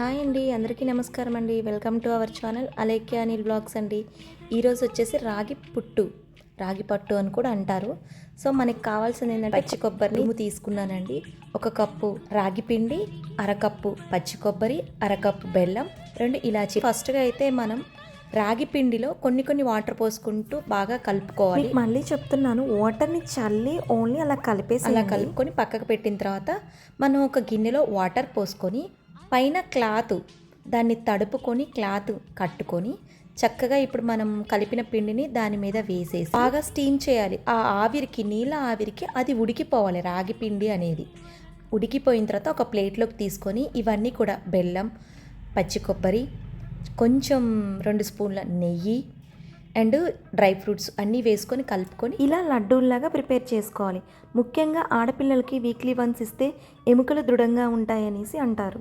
Hi అండి అందరికీ నమస్కారం అండి. Welcome to our channel Alekhya Anil vlogs అండి. ఈరోజు వచ్చేసి రాగి పుట్టు రాగి పట్టు అని కూడా అంటారు. సో మనకి కావాల్సింది ఏంటంటే పచ్చి కొబ్బరి తురుము తీసుకున్నానండి. ఒక కప్పు రాగి పిండి అరకప్పు పచ్చి కొబ్బరి అరకప్పు బెల్లం రెండు ఇలాచి. ఫస్ట్గా అయితే మనం రాగి పిండిలో కొన్ని కొన్ని వాటర్ పోసుకుంటూ బాగా కలుపుకోవాలి. మళ్ళీ చెప్తున్నాను వాటర్ని చల్లి ఓన్లీ అలా కలిపేసి అలా కలుపుకొని పక్కకు పెట్టిన తర్వాత మనం ఒక గిన్నెలో వాటర్ పోసుకొని పైన క్లాత్ దాన్ని తడుపుకొని క్లాత్ కట్టుకొని చక్కగా ఇప్పుడు మనం కలిపిన పిండిని దాని మీద వేసేసి బాగా స్టీమ్ చేయాలి. ఆ ఆవిరికి నీళ్ళ ఆవిరికి అది ఉడికిపోవాలి రాగి పిండి అనేది. ఉడికిపోయిన తర్వాత ఒక ప్లేట్లోకి తీసుకొని ఇవన్నీ కూడా బెల్లం పచ్చి కొబ్బరి కొంచెం రెండు స్పూన్ల నెయ్యి అండ్ డ్రై ఫ్రూట్స్ అన్నీ వేసుకొని కలుపుకొని ఇలా లడ్డూల్లాగా ప్రిపేర్ చేసుకోవాలి. ముఖ్యంగా ఆడపిల్లలకి వీక్లీ వన్స్ ఇస్తే ఎముకలు దృఢంగా ఉంటాయనేసి అంటారు.